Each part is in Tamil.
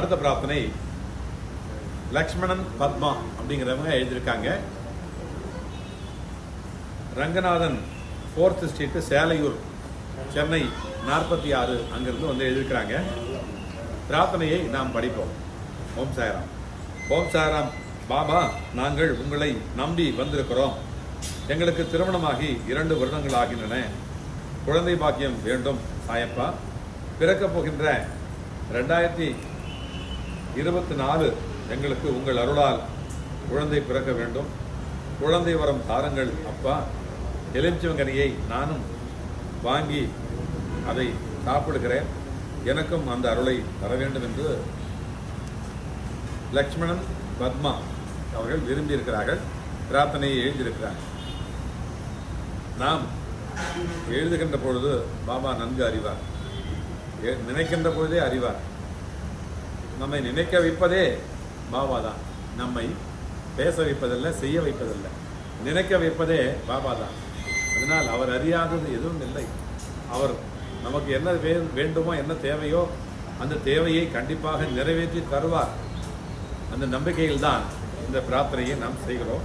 அடுத்த பிரார்த்தனை லக்ஷ்மணன் பத்மா அப்படிங்கிறவங்க எழுதியிருக்காங்க. ரங்கநாதன் ஃபோர்த்து ஸ்ட்ரீட்டு சேலையூர் சென்னை நாற்பத்தி ஆறு அங்கிருந்து வந்து எழுதியிருக்கிறாங்க. பிரார்த்தனையை நாம் படிப்போம். ஓம் சாய்ராம். ஓம் சாய்ராம். பாபா நாங்கள் உங்களை நம்பி வந்திருக்கிறோம். எங்களுக்கு திருமணமாகி இரண்டு வருடங்கள் ஆகின்றன. குழந்தை பாக்கியம் வேண்டும் சாயப்பா. பிறக்கப் போகின்ற ரெண்டாயிரத்தி இருபத்தி நாலு எங்களுக்கு உங்கள் அருளால் குழந்தை பிறக்க வேண்டும். குழந்தை வரம் தாருங்கள் அப்பா. எலுமிச்சங்கனியை நானும் வாங்கி அதை சாப்பிடுகிறேன். எனக்கும் அந்த அருளை தர வேண்டும் என்று லக்ஷ்மணன் பத்மா அவர்கள் விரும்பியிருக்கிறார்கள். பிரார்த்தனையை எழுதியிருக்கிறார்கள் நாம் எழுதுகின்ற பொழுது பாபா நன்கு அறிவார். நினைக்கின்ற பொழுதே அறிவார். நம்மை நினைக்க வைப்பதே பாபா தான் நம்மை பேச வைப்பதில்லை செய்ய வைப்பதில்லை. நினைக்க வைப்பதே பாபா தான் அதனால் அவர் அறியாதது எதுவும் இல்லை. அவர் நமக்கு என்ன வே- வேண்டுமோ என்ன தேவையோ அந்த தேவையை கண்டிப்பாக நிறைவேற்றி தருவார். அந்த நம்பிக்கையில் தான் இந்த பிரார்த்தனையை நாம் செய்கிறோம்.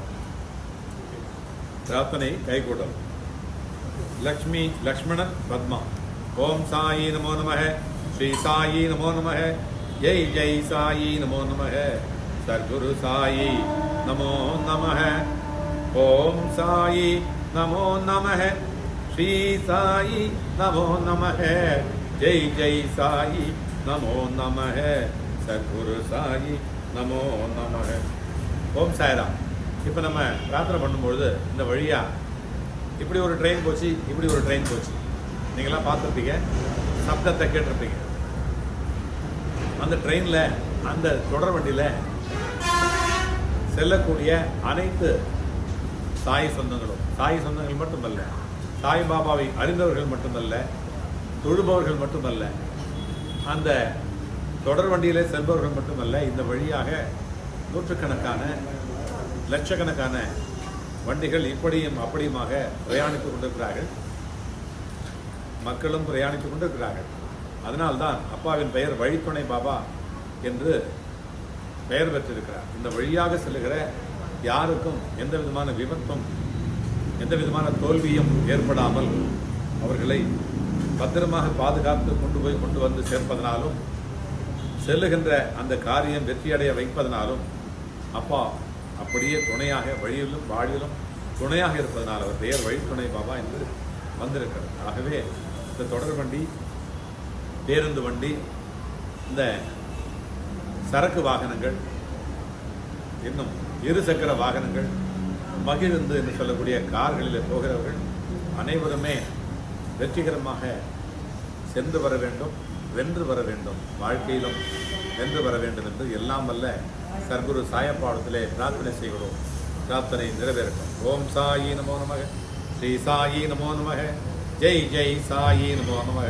பிரார்த்தனை கைகூடும். லக்ஷ்மி லக்ஷ்மணன் பத்மா. ஓம் சாயி நமோ நமக. ஸ்ரீ சாயி நமோ நமக. ஜெய் ஜெய் சாயி நமோ நமः சர்க்குரு சாயி நமோ நமக. ஓம் சாயி நமோ நமः ஸ்ரீ சாயி நமோ நமः ஜெய் ஜெய் சாயி நமோ நமः சர்க்குரு சாயி நமோ நமः ஓம் சாய்ராம். இப்போ நம்ம பிரார்த்தனை பண்ணும்பொழுது இந்த வழியா இப்படி ஒரு ட்ரெயின் போச்சு இப்படி ஒரு ட்ரெயின் போச்சு. நீங்களாம் பார்த்துருப்பீங்க சப்தத்தை கேட்டிருப்பீங்க. அந்த ட்ரெயினில் அந்த தொடர் வண்டியில் செல்லக்கூடிய அனைத்து சாய் சொந்தங்களும் சாய் சொந்தங்கள் மட்டுமல்ல சாய் பாபாவை அறிந்தவர்கள் மட்டுமல்ல தொழுபவர்கள் மட்டுமல்ல அந்த தொடர் வண்டியிலே செல்பவர்கள் மட்டுமல்ல இந்த வழியாக நூற்றுக்கணக்கான லட்சக்கணக்கான வண்டிகள் இப்படியும் அப்படியுமாக பிரயாணித்துக் கொண்டிருக்கிறார்கள். மக்களும் பிரயாணித்துக் கொண்டிருக்கிறார்கள். அதனால்தான் அப்பாவின் பெயர் வழித்துணை பாபா என்று பெயர் பெற்றிருக்கிறார். இந்த வழியாக செல்லுகிற யாருக்கும் எந்த விதமான விபத்தும் எந்த விதமான தோல்வியும் ஏற்படாமல் அவர்களை பத்திரமாக பாதுகாத்து கொண்டு போய் கொண்டு வந்து சேர்ப்பதனாலும் செல்லுகின்ற அந்த காரியம் வெற்றியடைய வைப்பதனாலும் அப்பா அப்படியே துணையாக வழியிலும் வாழ்விலும் துணையாக இருப்பதனால் அவர் பெயர் வழித்துணை பாபா என்று வந்திருக்கிறது ஆகவே இந்த தொடர் வண்டி பேருந்து வண்டி இந்த சரக்கு வாகனங்கள் இன்னும் இருசக்கர வாகனங்கள் மகிழ்ந்து என்று சொல்லக்கூடிய கார்களில் போகிறவர்கள் அனைவருமே வெற்றிகரமாக சென்று வர வேண்டும் வென்று வர வேண்டும். வாழ்க்கையிலும் வென்று வர வேண்டும் என்று எல்லாம் வல்ல சர்க்குரு சாயப்பாடத்திலே பிரார்த்தனை செய்கிறோம். பிரார்த்தனை நிறைவேறட்டும். ஓம் சாயி நமோ நமக. ஸ்ரீ சாயி நமோ நமக. ஜெய் ஜெய் சாயி நமோ நமக.